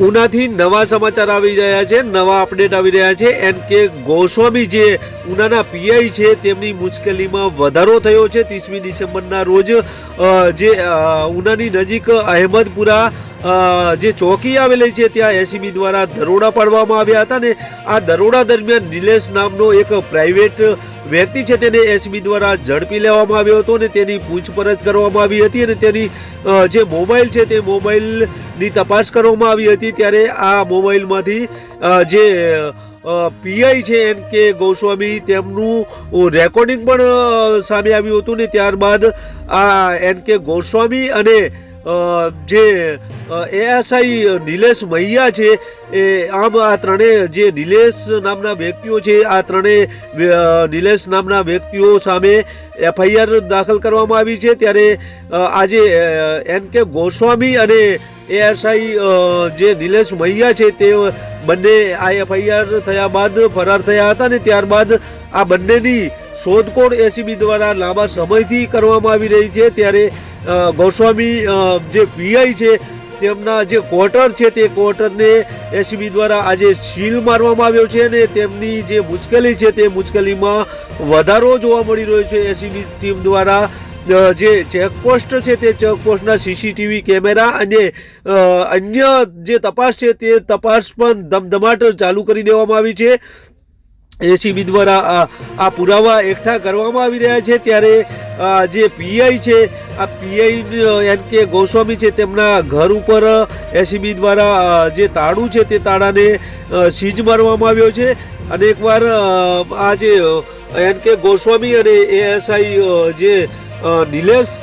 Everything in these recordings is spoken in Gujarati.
ઉનાથી નવા સમાચાર આવી રહ્યા છે, નવા અપડેટ આવી રહ્યા છે. એન કે ગોસ્વામી જે ઉનાના પીઆઈ છે, તેમની મુશ્કેલીમાં વધારો થયો છે. ત્રીસમી ડિસેમ્બરના રોજ જે ઉનાની નજીક અહેમદપુરા જે ચોકી આવેલી છે, ત્યાં એસીબી દ્વારા દરોડા પાડવામાં આવ્યા હતા ને આ દરોડા દરમિયાન નિલેશ નામનો એક પ્રાઇવેટ વ્યક્તિ છે, તેને એસબી દ્વારા ઝડપી લેવામાં આવ્યો હતો અને તેની પૂછપરછ કરવામાં આવી હતી અને તેની જે મોબાઈલ છે, તે મોબાઈલની તપાસ કરવામાં આવી હતી. ત્યારે આ મોબાઈલમાંથી જે પીઆઈ છે, એન કે ગોસ્વામી, તેમનું રેકોર્ડિંગ પણ સામે આવ્યું હતું ને ત્યારબાદ આ એન કે ગોસ્વામી અને જે એએસઆઈ નિલેશ મૈયા છે, એ આમ આ ત્રણેય જે નિલેશ નામના વ્યક્તિઓ છે, આ ત્રણેય નિલેશ નામના વ્યક્તિઓ સામે એફઆઈઆર દાખલ કરવામાં આવી છે. ત્યારે આજે એન કે ગોસ્વામી અને એએસઆઈ જે નિલેશ મૈયા છે, તે બંને આ એફઆઈઆર થયા બાદ ફરાર થયા હતા ને ત્યારબાદ આ બંનેની શોધખોળ એસીબી દ્વારા લાંબા સમયથી કરવામાં આવી રહી છે. ત્યારે ગોસ્વામી જે પીઆઈ છે, તેમના જે ક્વાર્ટર છે, તે ક્વાર્ટરને એસીબી દ્વારા આજે સીલ મારવામાં આવ્યો છે અને તેમની જે મુશ્કેલી છે, તે મુશ્કેલીમાં વધારો જોવા મળી રહ્યો છે. એસીબી ટીમ દ્વારા જે ચેકપોસ્ટ છે, તે ચેકપોસ્ટના સીસીટીવી કેમેરા અને અન્ય જે તપાસ છે, તે તપાસ પણ ધમધમાટ ચાલુ કરી દેવામાં આવી છે. એસીબી દ્વારા આ પુરાવા એકઠા કરવામાં આવી રહ્યા છે ત્યારે જે પીઆઈ છે, આ પીઆઈ એન કે ગોસ્વામી છે, તેમના ઘર ઉપર એસીબી દ્વારા જે તાળું છે તે તાળાને સીજ મારવામાં આવ્યો છે. અને એકવાર આ જે એન કે ગોસ્વામી અને એએસઆઈ જે નિલેશ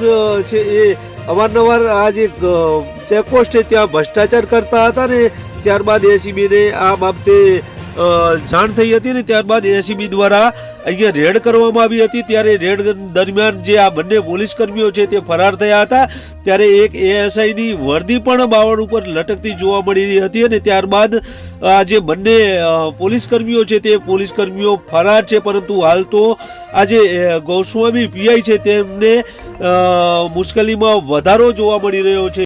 છે એ અવારનવાર આ જે ચેકપોસ્ટ છે ત્યાં ભ્રષ્ટાચાર કરતા હતા ને, ત્યારબાદ એસીબીને આ બાબતે જાણ થઈ હતી ને ત્યારબાદ એસીબી દ્વારા અહીંયા રેડ કરવામાં આવી હતી. ત્યારે રેડ દરમિયાન જે આ બંને પોલીસ કર્મીઓ છે તે ફરાર થયા હતા. ત્યારે એક એએસઆઈની વર્દી પણ બાવળ ઉપર લટકતી જોવા મળી હતી અને ત્યારબાદ આ જે બંને પોલીસ કર્મીઓ છે તે પોલીસ કર્મીઓ ફરાર છે. પરંતુ હાલ તો આ જે ગોસ્વામી પીઆઈ છે તેમને મુશ્કેલીમાં વધારો જોવા મળી રહ્યો છે.